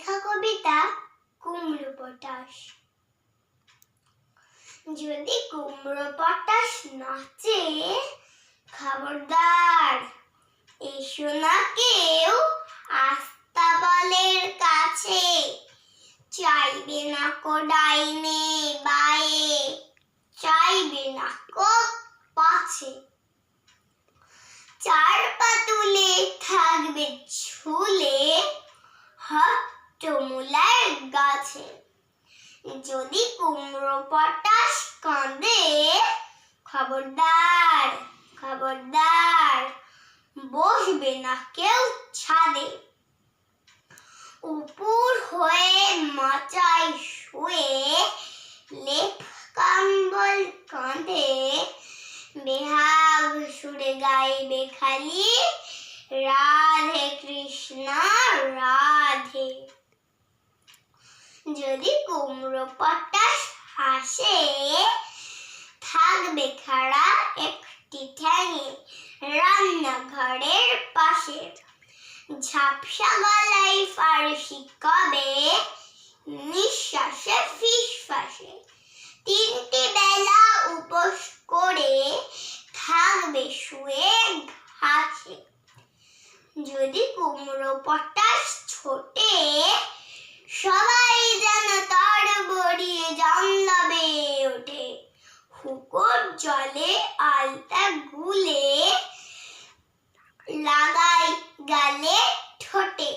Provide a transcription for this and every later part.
লেখা কবিতা কুমড়ো পটাশ। যদি কুমড়ো পটাশ নাচে, খবরদার, এসো না কেউ আস্তাবলের কাছে। চাইবে না কো ডাইনে বায়ে, চাইবে না কো পাছে। চার পাতুলে থাকবে যদি কুমড়ো পটাশ কাঁদে, খবরদার খবরদার, বসবে না কেউ ছাদে। উপর হয়ে মাচায় শুয়ে লেপ কম্বল কাঁধে, বেহাগ সুরে গাইবে খালি রাধে কৃষ্ণ রাধে যদি কুমড়ো পটাশ হাসে, থাকবে খাড়া একটি ঠ্যাঙে রান্নাঘরের পাশে। ঝাপসা গলায় ফারসি কবে? নিঃশ্বাসে ফিসফাসে। তিনটি বেলা উপোস করে থাকবে শুয়ে ঘাসে। যদি কুমড়ো পটাশ হুকোর জলে আলতা গুলে লাগাই গালে ঠোঁটে।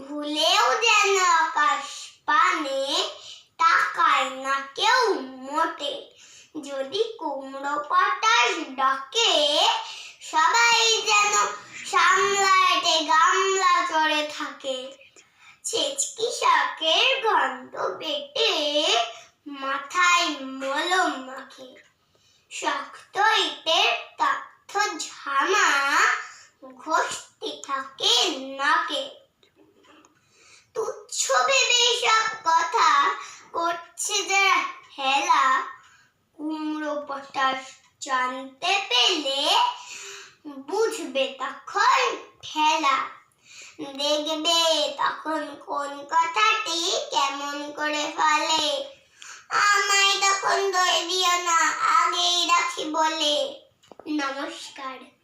ভুলেও যেন আকাশ পানে তাকায় না কেউ মোটে। যদি কুমড়ো পটাশ ডাকে, সবাই যেন সামলাতে গামলা চড়ে থাকে। ছেচকি শাকের গন্ধ পেটে মাথায় মলম মাখে। শক্ত ইটের তথ্য ঝামা ঘষতে থাকে নাকে। তুচ্ছ ভেবে সব কথা করছে যারা হেলা কুমড়ো জানতে পেলে বুঝবে তখন ঠেলা। দেখবে তখন কোন কথাটি কেমন করে ফলে। আমায় তখন দই দিও না আগেই রাখি বলে। নমস্কার।